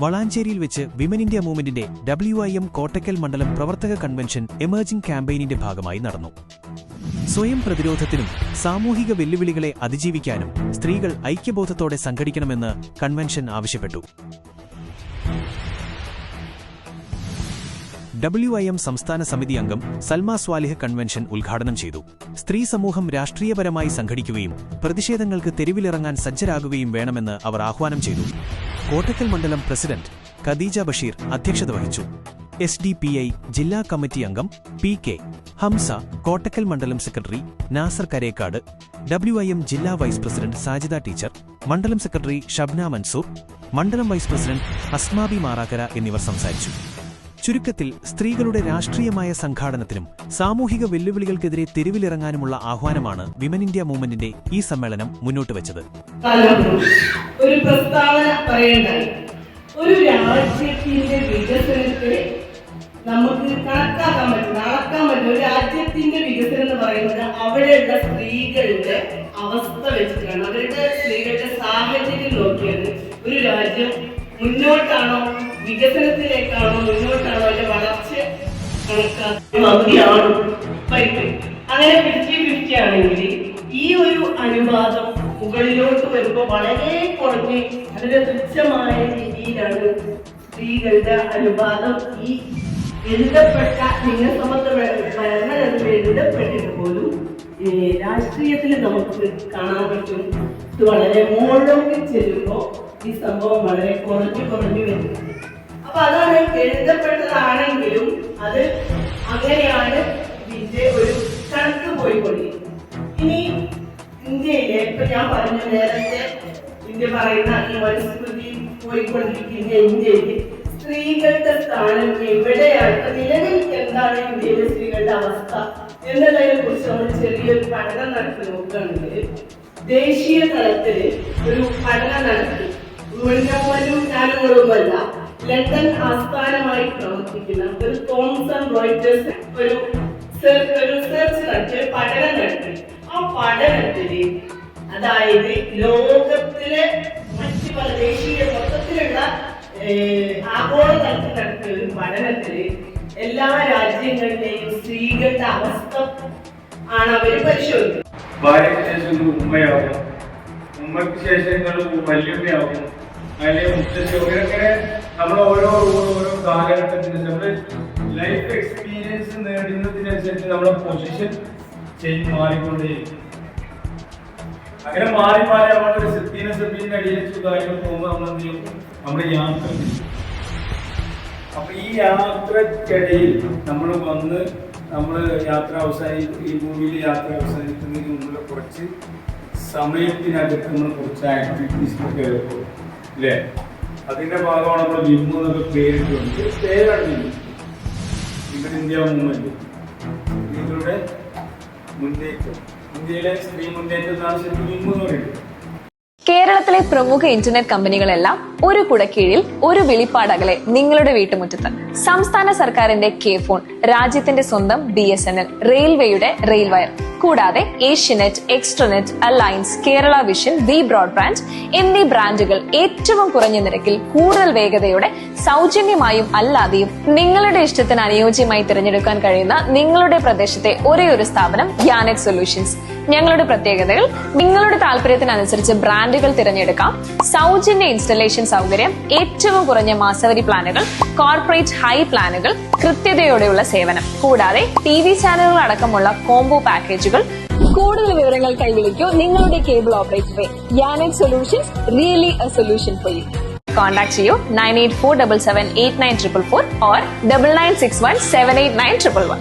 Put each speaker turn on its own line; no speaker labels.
വളാഞ്ചേരിയിൽ വെച്ച് women India മൂവ്മെന്റിന്റെ W I M Kottakkal മണ്ഡലം പ്രവർത്തക കൺവെൻഷൻ എമർജിംഗ് ക്യാമ്പയിനിന്റെ ഭാഗമായി നടന്നു. സ്വയം പ്രതിരോധത്തിനും സാമൂഹിക വെല്ലുവിളികളെ അതിജീവിക്കാനും സ്ത്രീകൾ ഐക്യബോധത്തോടെ സംഘടിക്കണമെന്ന് കൺവെൻഷൻ ആവശ്യപ്പെട്ടു. ഡബ്ല്യു ഐ എം സംസ്ഥാന സമിതി അംഗം സൽമ സ്വാലിഹ് കൺവെൻഷൻ ഉദ്ഘാടനം ചെയ്തു. സ്ത്രീ സമൂഹം രാഷ്ട്രീയപരമായി സംഘടിക്കുകയും പ്രതിഷേധങ്ങൾക്ക് തെരുവിലിറങ്ങാൻ സജ്ജരാകുകയും വേണമെന്ന് അവർ ആഹ്വാനം ചെയ്തു. കോട്ടക്കൽ മണ്ഡലം പ്രസിഡന്റ് ഖദീജ ബഷീർ അധ്യക്ഷത വഹിച്ചു. എസ് ഡി പി ഐ ജില്ലാ കമ്മിറ്റി അംഗം പി കെ ഹംസ കോട്ടക്കൽ മണ്ഡലം secretary Nasar Karekkad W I M ജില്ലാ വൈസ് പ്രസിഡന്റ് സാജിദ ടീച്ചർ മണ്ഡലം സെക്രട്ടറി ഷബ്ന മൻസൂർ മണ്ഡലം വൈസ് പ്രസിഡന്റ് അസ്മാബി മാറാക്കര എന്നിവർ സംസാരിച്ചു. ചുരുക്കത്തിൽ സ്ത്രീകളുടെ രാഷ്ട്രീയമായ സംഘാടനത്തിനും സാമൂഹിക വെല്ലുവിളികൾക്കെതിരെ തെരുവിലിറങ്ങാനുമുള്ള ആഹ്വാനമാണ് വിമൻ ഇന്ത്യ മൂവ്മെന്റിന്റെ ഈ സമ്മേളനം മുന്നോട്ട് വച്ചത്.
ഒരു പ്രസ്താവന പറയേണ്ടായി ഒരു രാജ്യത്തിന്റെ വികസനത്തെ നമുക്ക് കണക്കാക്കാൻ പറ്റും അളക്കാൻ പറ്റും. ഒരു രാജ്യത്തിന്റെ വികസനം എന്ന് പറയുന്നത് അവിടെയുള്ള സ്ത്രീകളുടെ അവസ്ഥ വെച്ചിട്ടാണ്. അവരുടെ സ്ത്രീകളുടെ സാഹചര്യം നോക്കിയത് ഒരു രാജ്യം മുന്നോട്ടാണോ വികസനത്തിലേക്കാണോ പരിധി അങ്ങനെ ഫിഫ്റ്റി ഫിഫ്റ്റി ആണെങ്കിൽ ഈ ഒരു അനുവാദം മുകളിലോട്ട് വരുമ്പോൾ വളരെ കുറഞ്ഞ് വളരെ തുച്ഛമായ രീതിയിലാണ് സ്ത്രീകളുടെ അനുവാദം ഈ എഴുതപ്പെട്ട ലിംഗസമത്വ ഭരണഘടന എഴുതപ്പെട്ടിട്ട് പോലും രാഷ്ട്രീയത്തിൽ നമുക്ക് കാണാൻ പറ്റും. ഇത് വളരെ മുകളിലേക്ക് ചെല്ലുമ്പോൾ ഈ സംഭവം വളരെ കുറഞ്ഞു കുറഞ്ഞു വരുന്നു അപ്പൊ അതാണ് എഴുതപ്പെട്ടതാണെങ്കിലും അത് അങ്ങനെയാണ് ഇതിന്റെ ഒരു കണക്ക് പോയിക്കൊണ്ടിരിക്കുന്നത്. ഇനി ഇന്ത്യയിലെ ഇപ്പൊ ഞാൻ പറഞ്ഞ നേരത്തെ ഇന്ത്യ പറയുന്ന ഈ മനുസ്മൃതി പോയിക്കൊണ്ടിരിക്കുന്ന ഇന്ത്യയിൽ സ്ത്രീകളുടെ സ്ഥാനം എവിടെയാണ്? നിലവിൽ എന്താണ് ഇന്ത്യയിലെ സ്ത്രീകളുടെ അവസ്ഥ? എന്നതിനെ കുറിച്ച് നമ്മൾ ചെറിയൊരു പഠനം നടത്തി നോക്കുകയാണെങ്കിൽ ദേശീയ തലത്തിൽ ഒരു പഠനം നടത്തി. ഞാനും ഞാനുകളുമല്ല ലണ്ടൻ ആസ്ഥാനമായി പ്രവർത്തിക്കുന്ന ഒരു തോംസൺ റോയിറ്റേഴ്സ് ഒരു റിസർച്ച് നടത്തിയ പഠനം നടത്തി ആ പഠനത്തിൽ അതായത് ലോകത്തിലെ മറ്റ് പല ദേശീയ മൊത്തത്തിലുള്ള ഏഹ്, ആഗോള തലത്തിൽ നടത്തിയ ഒരു പഠനത്തിൽ എല്ലാ രാജ്യങ്ങളിലെയും സ്ത്രീകളുടെ അവസ്ഥ ആണ് പരിശോധിക്കുന്നത്.
ഉമ്മയ്ക്ക് ശേഷം വല്യമ്മയാവും അതിലെ മുത്തശ്ശി. ഇങ്ങനെ നമ്മൾ ഓരോ ഓരോ കാലഘട്ടത്തിന് നമ്മൾ ലൈഫ് എക്സ്പീരിയൻസ് നേടുന്നതിനനുസരിച്ച് നമ്മുടെ പൊസിഷൻ ചേഞ്ച് മാറിക്കൊണ്ടേയിരിക്കും അങ്ങനെ മാറി മാറി നമ്മളൊരു സിദ്ധീന സഭീന്റെ അടിയിലേക്ക് കാര്യങ്ങൾ പോകുമ്പോൾ നമ്മൾ എന്ത് ചെയ്യും? നമ്മുടെ യാത്ര അപ്പൊ ഈ യാത്രക്കിടയിൽ നമ്മൾ വന്ന് നമ്മൾ യാത്ര അവസാനി ഈ ഭൂമിയിൽ യാത്ര അവസാനിക്കുന്നതിന് മുമ്പുള്ള കുറച്ച് സമയത്തിനകത്ത് നമ്മൾ കുറച്ച് ആക്ടിവിറ്റീസിലൊക്കെ ഏർപ്പെടും അല്ലേ അതിന്റെ ഭാഗമാണ് നമ്മൾ വിമ്മു എന്നൊക്കെ പേരിട്ടുണ്ട്. പേരാണ് വിമ്മു ഇവർ ഇന്ത്യ മൂവ്മെന്റ്. സ്ത്രീകളുടെ മുന്നേറ്റം. ഇന്ത്യയിലെ സ്ത്രീ മുന്നേറ്റം എന്നാണ് ശരിക്കും വിമ്മു എന്ന് പറയുന്നത്.
കേരളത്തിലെ പ്രമുഖ ഇന്റർനെറ്റ് കമ്പനികളെല്ലാം ഒരു കുടക്കീഴിൽ ഒരു വിളിപ്പാടകലെ നിങ്ങളുടെ വീട്ടുമുറ്റത്ത്. സംസ്ഥാന സർക്കാരിന്റെ കെ ഫോൺ രാജ്യത്തിന്റെ സ്വന്തം ബി എസ് എൻ എൽ റെയിൽവേയുടെ റെയിൽവയർ കൂടാതെ Asianet extranet alliance Kerala vision V broadband എന്നീ ബ്രാൻഡുകൾ ഏറ്റവും കുറഞ്ഞ നിരക്കിൽ കൂടുതൽ വേഗതയോടെ സൗജന്യമായും അല്ലാതെയും നിങ്ങളുടെ ഇഷ്ടത്തിന് അനുയോജ്യമായി തിരഞ്ഞെടുക്കാൻ കഴിയുന്ന നിങ്ങളുടെ പ്രദേശത്തെ ഒരേ ഒരു സ്ഥാപനം യാനെറ്റ് സൊല്യൂഷൻസ്. ഞങ്ങളുടെ പ്രത്യേകതകൾ നിങ്ങളുടെ താല്പര്യത്തിനനുസരിച്ച് ബ്രാൻഡുകൾ തിരഞ്ഞെടുക്കാം സൗജന്യ ഇൻസ്റ്റലേഷൻ സൗകര്യം ഏറ്റവും കുറഞ്ഞ മാസവരി പ്ലാനുകൾ കോർപ്പറേറ്റ് ഹൈ പ്ലാനുകൾ കൃത്യതയോടെയുള്ള സേവനം. കൂടാതെ ടി വി ചാനലുകൾ അടക്കമുള്ള കോംബോ പാക്കേജുകൾ കൂടുതൽ വിവരങ്ങൾ കൈവിളിക്കൂ നിങ്ങളുടെ cable operator യാനെറ്റ് solutions really a solution for you contact ചെയ്യൂ nine eight four double seven eight nine triple four or double nine six one seven eight nine triple one